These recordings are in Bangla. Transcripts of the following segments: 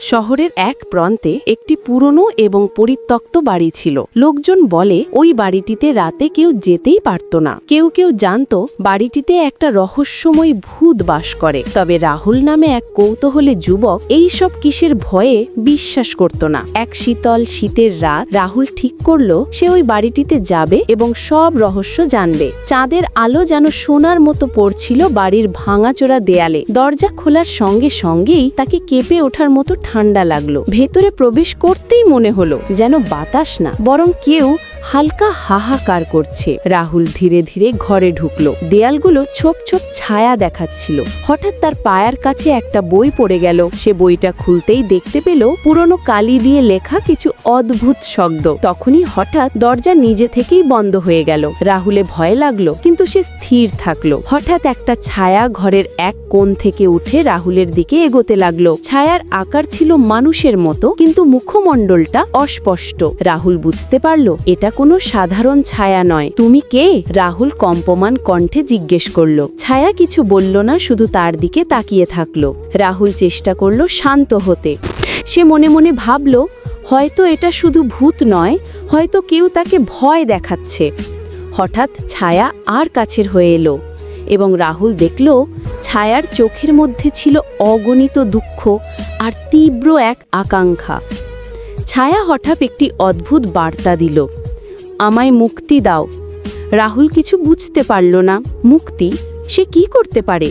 শহরের এক প্রান্তে একটি পুরনো এবং পরিত্যক্ত বাড়ি ছিল। লোকজন বলে, ওই বাড়িটিতে রাতে কেউ যেতেই পারত না। কেউ কেউ জানতো, বাড়িটিতে একটা রহস্যময় ভূত বাস করে। তবে রাহুল নামে এক কৌতূহলে যুবক এই সব কিসের ভয়ে বিশ্বাস করত না। এক শীতল শীতের রাত রাহুল ঠিক করল, সে ওই বাড়িটিতে যাবে এবং সব রহস্য জানবে। চাঁদের আলো যেন সোনার মতো পড়ছিল বাড়ির ভাঙাচোরা দেয়ালে। দরজা খোলার সঙ্গে সঙ্গেই তাকে কেঁপে ওঠার মতো ঠান্ডা লাগল। ভেতরে প্রবেশ করতেই মনে হলো যেন বাতাস না বরং কেউ হালকা হাহাকার করছে। রাহুল ধীরে ধীরে ঘরে ঢুকলো। দেয়ালগুলো ছোপ ছোপ ছায়া দেখাচ্ছিল। হঠাৎ তার পায়ার কাছে একটা বই পড়ে গেল। সে বইটা খুলতেই দেখতে পেল পুরনো কালি দিয়ে লেখা কিছু অদ্ভুত শব্দ। তখনই হঠাৎ দরজা নিজে থেকেই বন্ধ হয়ে গেল। রাহুলে ভয় লাগল, কিন্তু সে স্থির থাকল। হঠাৎ একটা ছায়া ঘরের এক কোণ থেকে উঠে রাহুলের দিকে এগোতে লাগল। ছায়ার আকার ছিল মানুষের মতো, কিন্তু মুখমণ্ডলটা অস্পষ্ট। রাহুল বুঝতে পারল, এটা কোনো সাধারণ ছায়া নয়। তুমি কে? রাহুল কম্পমান কণ্ঠে জিজ্ঞেস করল। ছায়া কিছু বলল না, শুধু তার দিকে তাকিয়ে থাকল। রাহুল চেষ্টা করল শান্ত হতে। সে মনে মনে ভাবল, হয়তো এটা শুধু ভূত নয়, হয়তো কেউ তাকে ভয় দেখাচ্ছে। হঠাৎ ছায়া আর কাছের হয়ে এলো এবং রাহুল দেখল, ছায়ার চোখের মধ্যে ছিল অগণিত দুঃখ আর তীব্র এক আকাঙ্ক্ষা। ছায়া হঠাৎ একটি অদ্ভুত বার্তা দিল। আমায় মুক্তি দাও। রাহুল কিছু বুঝতে পারল না, মুক্তি? সে কি করতে পারে?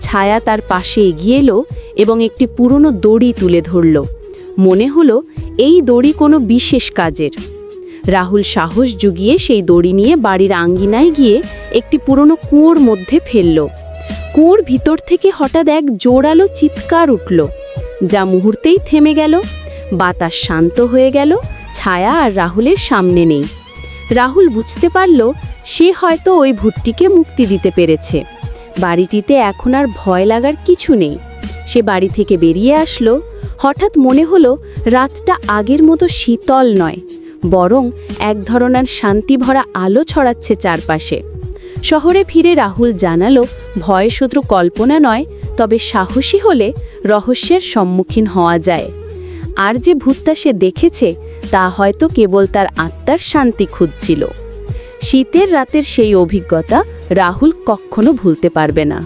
ছায়া তার পাশে এগিয়ে এলো এবং একটি পুরনো দড়ি তুলে ধরল। মনে হলো এই দড়ি কোনো বিশেষ কাজের। রাহুল সাহস জুগিয়ে সেই দড়ি নিয়ে বাড়ির আঙ্গিনায় গিয়ে একটি পুরনো কুয়োর মধ্যে ফেলল। কুয়োর ভিতর থেকে হঠাৎ এক জোরালো চিৎকার উঠল। যা মুহূর্তেই থেমে গেল, বাতাস শান্ত হয়ে গেল, ছায়া আর রাহুলের সামনে নেই। রাহুল বুঝতে পারল সে হয়তো ওই ভুট্টিকে মুক্তি দিতে পেরেছে। বাড়িটিতে এখন আর ভয় লাগার কিছু নেই। সে বাড়ি থেকে বেরিয়ে আসলো। হঠাৎ মনে হলো রাতটা আগের মতো শীতল নয়, বরং এক ধরনের শান্তিভরা আলো ছড়াচ্ছে চারপাশে। শহরে ফিরে রাহুল জানালো, ভয় শুধু কল্পনা নয়, তবে সাহসী হলে রহস্যের সম্মুখীন হওয়া যায়। আর যে ভূতটা সে দেখেছে তা হয়তো কেবল তার আত্মার শান্তি খুঁজছিল। শীতের রাতের সেই অভিজ্ঞতা রাহুল কখনো ভুলতে পারবে না।